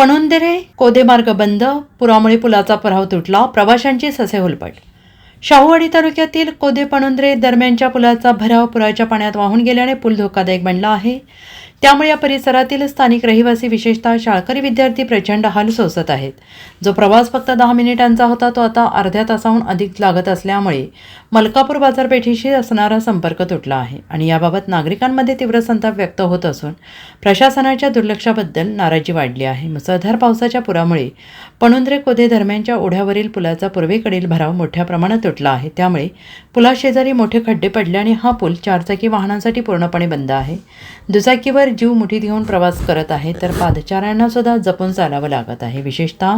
पणुंदेरे कोदेमार्ग बंद पुरामुळे पुलाचा पराव तुटला प्रवाशांची ससे होलपट शाहूवाडी तालुक्यातील कोदे पणुंद्रे दरम्यानच्या पुलाचा भराव पुराच्या पाण्यात वाहून गेल्याने पूल धोकादायक बनला आहे. त्यामुळे या परिसरातील स्थानिक रहिवासी विशेषतः शाळकरी विद्यार्थी प्रचंड हाल सोसत आहेत. जो प्रवास फक्त दहा मिनिटांचा होता तो आता अर्ध्या तासाहून अधिक लागत असल्यामुळे मलकापूर बाजारपेठेशी असणारा संपर्क तुटला आहे आणि याबाबत नागरिकांमध्ये तीव्र संताप व्यक्त होत असून प्रशासनाच्या दुर्लक्षाबद्दल नाराजी वाढली आहे. मुसळधार पावसाच्या पुरामुळे पणुंद्रे कोदे दरम्यानच्या ओढ्यावरील पुलाचा पूर्वेकडील भराव मोठ्या प्रमाणात तुटला आहे. त्यामुळे पुलाशेजारी मोठे खड्डे पडले आणि हा पूल चारचाकी वाहनांसाठी पूर्णपणे बंद आहे. दुचाकीवर जीव मुठीत घेऊन प्रवास करत आहे तर पादचाऱ्यांना सुद्धा जपून चालावं लागत आहे. विशेषतः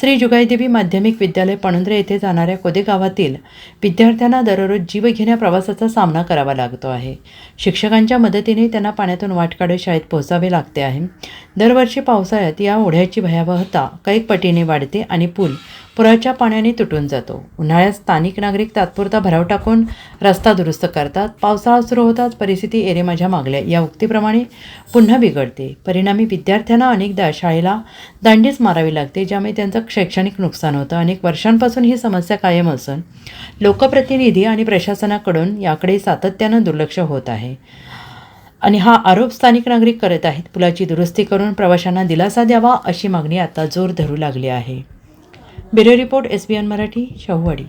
श्री जुगाईदेवी माध्यमिक विद्यालय पणंद्रे येथे जाणाऱ्या कोदे गावातील विद्यार्थ्यांना दररोज जीव घेण्या प्रवासाचा सामना करावा लागतो आहे. शिक्षकांच्या मदतीने त्यांना पाण्यातून वाट काढत शाळेत पोहोचावे लागते आहे. दरवर्षी पावसाळ्यात या ओढ्याची भयावहता कैक पटीने वाढते आणि पूल पुराच्या पाण्याने तुटून जातो. उन्हाळ्यात स्थानिक नागरिक तात्पुरता भराव टाकून रस्ता दुरुस्त करतात. पावसाळा सुरू होताच परिस्थिती एरे माझ्या मागल्या. या उक्तीप्रमाणे पुन्हा बिघडते. परिणामी विद्यार्थ्यांना अनेकदा शाळेला दांडीच मारावी लागते ज्यामुळे त्यांचं शैक्षणिक नुकसान होतं. अनेक वर्षांपासून ही समस्या कायम असून लोकप्रतिनिधी आणि प्रशासनाकडून याकडे सातत्यानं दुर्लक्ष होत आहे. आणि हा आरोप स्थानिक नागरिक करत आहेत. पुलाची दुरुस्ती करून प्रवाशांना दिलासा द्यावा अशी मागणी आता जोर धरू लागली आहे. Bureau report S B N Marathi Shahuwadi.